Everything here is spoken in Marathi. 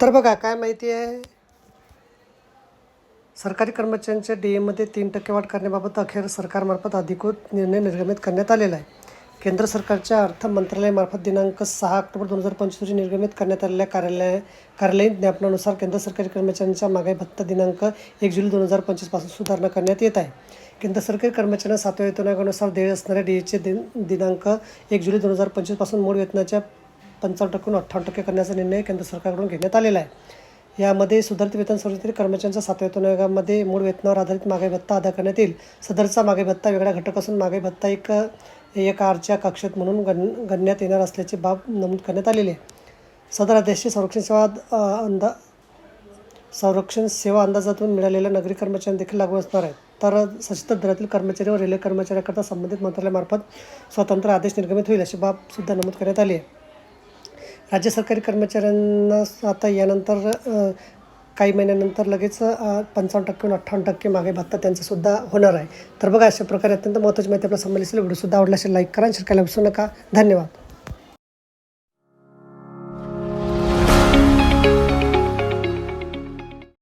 तर बघा काय माहिती आहे? सरकारी कर्मचाऱ्यांच्या डी एमध्ये तीन टक्के वाढ करण्याबाबत अखेर सरकारमार्फत अधिकृत निर्णय निर्गमित करण्यात आलेला आहे. केंद्र सरकारच्या अर्थ मंत्रालयामार्फत दिनांक सहा ऑक्टोबर दोन हजार पंचवीस रोजी निर्गमित करण्यात आलेल्या कार्यालय कार्यालयीन ज्ञापनानुसार केंद्र सरकारी कर्मचाऱ्यांच्या मागाई भत्ता दिनांक एक जुलै दोन हजार पंचवीसपासून सुधारणा करण्यात येत आहे. केंद्र सरकारी कर्मचाऱ्यांना सातव्या वेतनानुसार देय असणाऱ्या डीएचे दिन दिनांक एक जुलै दोन हजार पंचवीसपासून मूळ वेतनाच्या पंचावन्न टक्के अठ्ठावन्न टक्के करण्याचा निर्णय केंद्र सरकारकडून घेण्यात आलेला आहे. यामध्ये सुधारित वेतन सर्वोच्च कर्मचाऱ्यांच्या सातव्या वेतन आयोगामध्ये मूळ वेतनावर आधारित मागे भत्ता अदा करण्यात येईल. सदरचा मागे भत्ता वेगळा घटक असून मागे भत्ता एक एक आरच्या कक्षेत म्हणून गण गणण्यात येणार असल्याची बाब नमूद करण्यात आलेली आहे. सदर आदेशचे संरक्षण सेवा अंदा संरक्षण सेवा अंदाजातून मिळालेल्या नागरी कर्मचाऱ्यांना देखील लागू असणार आहेत तर सशस्त्र दलातील कर्मचारी व रेल्वे कर्मचाऱ्याकरता संबंधित मंत्रालयामार्फत स्वतंत्र आदेश निर्गमित होईल अशी बाब सुद्धा नमूद करण्यात आली आहे. राज्य सरकारी कर्मचाऱ्यांना आता यानंतर काही महिन्यानंतर लगेच पंचावन्न टक्के अठ्ठावन्न टक्के मागे भत्ता त्यांचासुद्धा होणार आहे. तर बघा अशा प्रकारे अत्यंत महत्त्वाची माहिती आपल्याला समजली असेल. व्हिडिओसुद्धा आवडला असेल लाईक करा शेअर करायला विसरू नका. धन्यवाद.